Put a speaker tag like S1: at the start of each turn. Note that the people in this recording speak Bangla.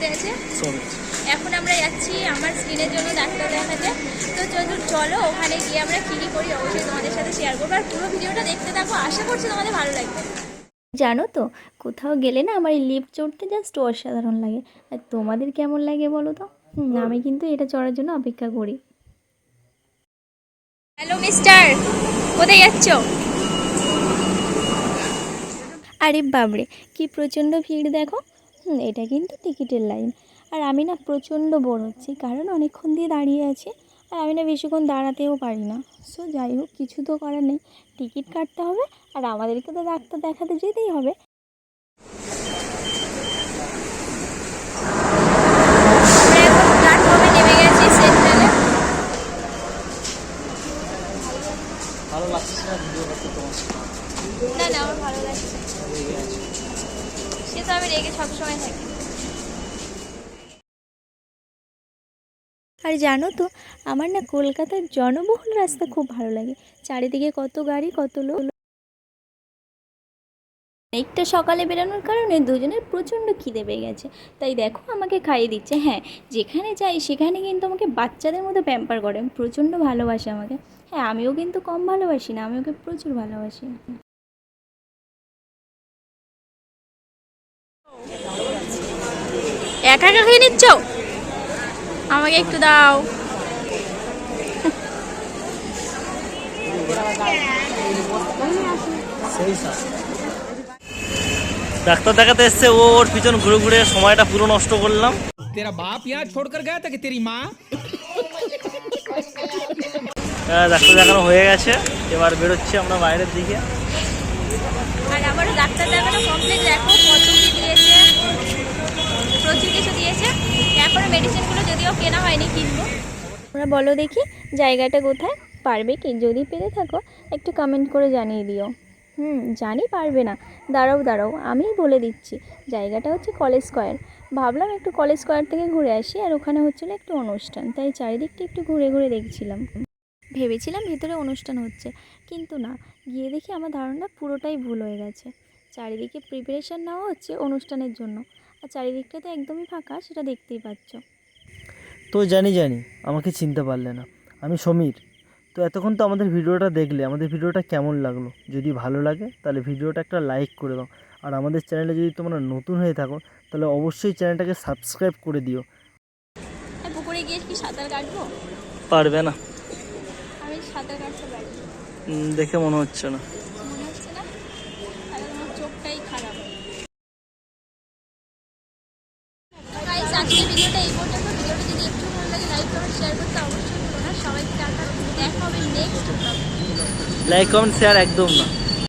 S1: আর আছে। এখন আমরা যাচ্ছি আমার স্কিনের জন্য ডাক্তার দেখাতে। তো চলো চলো ওখানে গিয়ে আমরা কী কী করি অবশ্যই তোমাদের সাথে শেয়ার করব। আর পুরো ভিডিওটা দেখতে থাকো আশা করছি তোমাদের ভালো লাগবে।
S2: জানো তো কোথাও গেলে না আমার এই লিফট চড়তে জাস্ট অসাধারণ লাগে। আর তোমাদের কেমন লাগে বলো তো? আমি কিন্তু এটা চড়ার জন্য অপেক্ষা করি।
S1: হ্যালো মিস্টার কোথায় যাচ্ছ?
S2: আরে বাবরে কি প্রচণ্ড ভিড় দেখো। এটা কিন্তু টিকিটের লাইন। আর আমি না প্রচণ্ড বোর হচ্ছি কারণ অনেকক্ষণ দিয়ে দাঁড়িয়ে আছি আর আমি না বেশিক্ষণ দাঁড়াতেও পারি না। সো যাই হোক কিছু তো করার নেই। টিকিট কাটতে হবে আর আমাদেরকে তো ডাক্তার দেখাতে যেতেই হবে।
S3: ভালো লাগছে ভিডিও করতে তোমার।
S1: না না আমার ভালো লাগছে তো আমি রেগে সবসময় থাকি।
S2: আর জানো তো, আমার না কলকাতার জনবহুল রাস্তা খুব ভালো লাগে। চারিদিকে কত গাড়ি, কত লোক। সকালে বেরোনোর কারণে দুজনের প্রচণ্ড খিদে পেয়ে গেছে। তাই দেখো, আমাকে খাইয়ে দিচ্ছে। হ্যাঁ যেখানে যাই, সেখানে কিন্তু আমাকে বাচ্চাদের মতো প্যাম্পার করে। প্রচণ্ড ভালোবাসে আমাকে। হ্যাঁ আমিও কিন্তু কম ভালোবাসি না, আমি ওকে প্রচুর ভালোবাসি।
S1: একা একা খেয়ে নিচ্ছ? আমাকে একটু দাও।
S3: ডাক্তার দেখাতে এসছে ও ওর পিছন ঘুরে ঘুরে সময়টা পুরো নষ্ট করলাম।
S4: তেরা বাপ ইয়া ছোট কর গায়া তেরি
S3: মা ডাক্তার দেখানো হয়ে গেছে। এবার বেরোচ্ছি আমরা বাইরের দিকে।
S1: আর আমার ডাক্তার দেখানো কমপ্লিট এখন
S2: তোমরা বলো দেখি জায়গাটা কোথায়? পারবে কি? যদি পেরে থাকো, একটু কমেন্ট করে জানিয়ে দিও। হুম, জানি পারবে না। দাঁড়াও দাঁড়াও, আমিই বলে দিচ্ছি। জায়গাটা হচ্ছে কলেজ স্কোয়ার ভাবলাম একটু কলেজ স্কোয়ার থেকে ঘুরে আসি, আর ওখানে হচ্ছিল একটু অনুষ্ঠান। তাই চারিদিকটা একটু ঘুরে ঘুরে দেখছিলাম। ভেবেছিলাম ভেতরে অনুষ্ঠান হচ্ছে, কিন্তু না। গিয়ে দেখি আমার ধারণা পুরোটাই ভুল হয়ে গেছে। চারিদিকে প্রিপারেশান নেওয়া হচ্ছে অনুষ্ঠানের জন্য। আর চারিদিকটা তো একদমই ফাঁকা, সেটা দেখতেই পাচ্ছ।
S3: তো জানি জানি আমাকে চিনতে পারলে না। আমি সমীর। তো এতক্ষণ তো আমাদের ভিডিওটা দেখলে আমাদের ভিডিওটা কেমন লাগল? যদি ভালো লাগে তাহলে ভিডিওটা একটা লাইক করে দাও। আর আমাদের চ্যানেলে যদি তোমরা নতুন হয়ে থাকো তাহলে অবশ্যই চ্যানেলটাকে সাবস্ক্রাইব করে দিও।
S1: পুকুরে গিয়ে কি সাঁতার কাটবো?
S3: পারবে না।
S1: আমি সাঁতার কাটতে পারি।
S3: দেখে মনে হচ্ছে না।
S1: মনে হচ্ছে না? তাহলে আমার চোখটাই খারাপ। গাইস আজকের ভিডিওটা এই পর্যন্ত ভিডিওটা যদি একটু ভালো লাগে like comment
S3: like comment share একদম না।